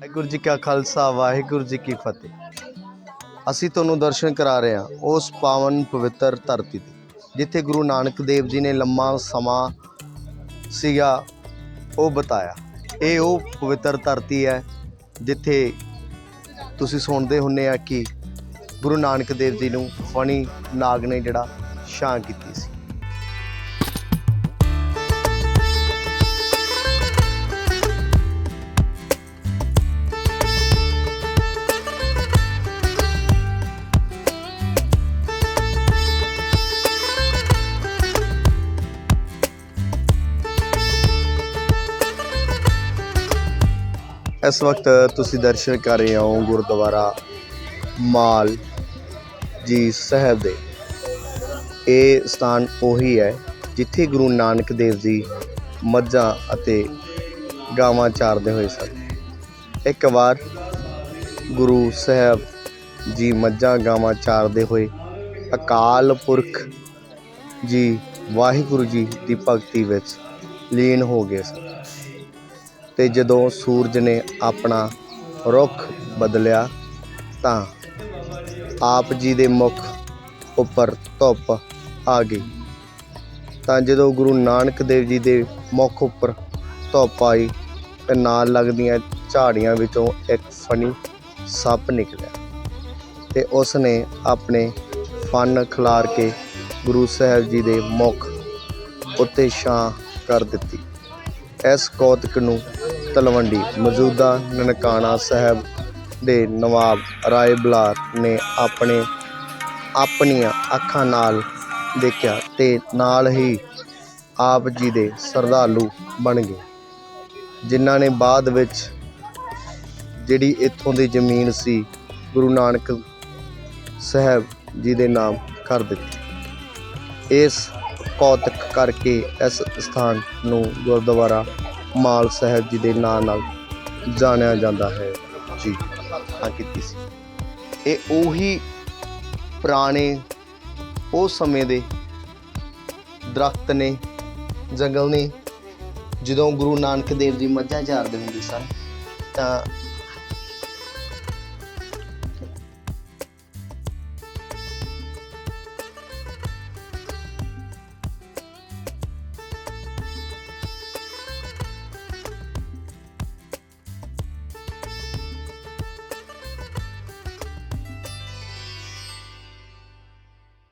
ਵਾਹਿਗੁਰੂ ਜੀ ਕਾ ਖਾਲਸਾ, ਵਾਹਿਗੁਰੂ ਜੀ ਕੀ ਫਤਿਹ। ਅਸੀਂ ਤੁਹਾਨੂੰ ਦਰਸ਼ਨ ਕਰਾ ਰਹੇ ਹਾਂ ਉਸ ਪਾਵਨ ਪਵਿੱਤਰ ਧਰਤੀ ਤੇ, ਜਿੱਥੇ ਗੁਰੂ ਨਾਨਕ ਦੇਵ ਜੀ ਨੇ ਲੰਮਾ ਸਮਾਂ ਸੀਗਾ, ਉਹ ਬਤਾਇਆ। ਇਹ ਉਹ ਪਵਿੱਤਰ ਧਰਤੀ ਹੈ, ਜਿੱਥੇ ਤੁਸੀਂ ਸੁਣਦੇ ਹੁੰਨੇ ਆ ਕਿ ਗੁਰੂ ਨਾਨਕ ਦੇਵ ਜੀ ਨੂੰ ਫਣੀ ਨਾਗ ਨੇ ਜਿਹੜਾ ਛਾਂ ਕੀਤੀ ਸੀ। ਇਸ ਵਕਤ ਤੁਸੀਂ ਦਰਸ਼ਨ ਕਰ ਰਹੇ ਹੋ ਗੁਰਦੁਆਰਾ ਮਾਲ ਜੀ ਸਾਹਿਬ ਦੇ। ਇਹ ਸਥਾਨ ਉਹੀ ਹੈ ਜਿੱਥੇ ਗੁਰੂ ਨਾਨਕ ਦੇਵ ਜੀ ਮੱਝਾਂ ਅਤੇ ਗਾਵਾਂ ਚਾਰਦੇ ਹੋਏ ਸਨ। ਇੱਕ ਵਾਰ ਗੁਰੂ ਸਾਹਿਬ ਜੀ ਮੱਝਾਂ ਗਾਵਾਂ ਚਾਰਦੇ ਹੋਏ ਅਕਾਲ ਪੁਰਖ ਜੀ ਵਾਹਿਗੁਰੂ ਜੀ ਦੀ ਭਗਤੀ ਵਿੱਚ ਲੀਨ ਹੋ ਗਏ ਸਨ। ਤੇ ਜਦੋਂ ਸੂਰਜ ਨੇ ਆਪਣਾ ਰੁੱਖ ਬਦਲਿਆ ਤਾਂ ਆਪ ਜੀ ਦੇ ਮੁਖ ਉੱਪਰ ਧੁੱਪ ਆ ਗਈ। ਤਾਂ ਜਦੋਂ ਗੁਰੂ ਨਾਨਕ ਦੇਵ ਜੀ ਦੇ ਮੁਖ ਉੱਪਰ ਧੁੱਪ ਆਈ ਤੇ ਨਾਲ ਲੱਗਦੀਆਂ ਝਾੜੀਆਂ ਵਿੱਚੋਂ ਇੱਕ ਫਣੀ ਸੱਪ ਨਿਕਲਿਆ ਤੇ ਉਸ ਨੇ ਆਪਣੇ ਫਨ ਖਿਲਾਰ ਕੇ ਗੁਰੂ ਸਾਹਿਬ ਜੀ ਦੇ ਮੁਖ ਉੱਤੇ ਛਾਂ ਕਰ ਦਿੱਤੀ। ਇਸ ਕੌਤਕ ਨੂੰ ਤਲਵੰਡੀ ਮੌਜੂਦਾ ਨਨਕਾਣਾ ਸਾਹਿਬ ਦੇ ਨਵਾਬ ਰਾਏ ਬਲਾਰ ਨੇ ਆਪਣੇ ਆਪਣੀਆਂ ਅੱਖਾਂ ਨਾਲ ਦੇਖਿਆ ਤੇ ਨਾਲ ਹੀ ਆਪ ਜੀ ਦੇ ਸਰਦਾਲੂ ਬਣ ਗਏ, ਜਿਨ੍ਹਾਂ ਨੇ ਬਾਅਦ ਵਿੱਚ ਜਿਹੜੀ ਇੱਥੋਂ ਦੀ ਜ਼ਮੀਨ ਸੀ ਗੁਰੂ ਨਾਨਕ ਸਾਹਿਬ ਜੀ ਦੇ ਨਾਮ ਕਰ ਦਿੱਤੀ। ਇਸ ਕੌਤਕ ਕਰਕੇ ਇਸ ਸਥਾਨ ਨੂੰ ਗੁਰਦੁਆਰਾ ਮਾਲ ਸਾਹਿਬ ਜੀ ਦੇ ਨਾਂ ਨਾਲ ਜਾਣਿਆ ਜਾਂਦਾ ਹੈ। ਜੀ ਹਾਂ ਕੀਤੀ ਸੀ। ਇਹ ਉਹੀ ਪੁਰਾਣੇ, ਉਹ ਸਮੇਂ ਦੇ ਦਰਖਤ ਨੇ, ਜੰਗਲ ਨੇ। ਜਦੋਂ ਗੁਰੂ ਨਾਨਕ ਦੇਵ ਜੀ ਮੱਝਾਂ ਚਾਰਦੇ ਹੁੰਦੇ ਸਨ, ਤਾਂ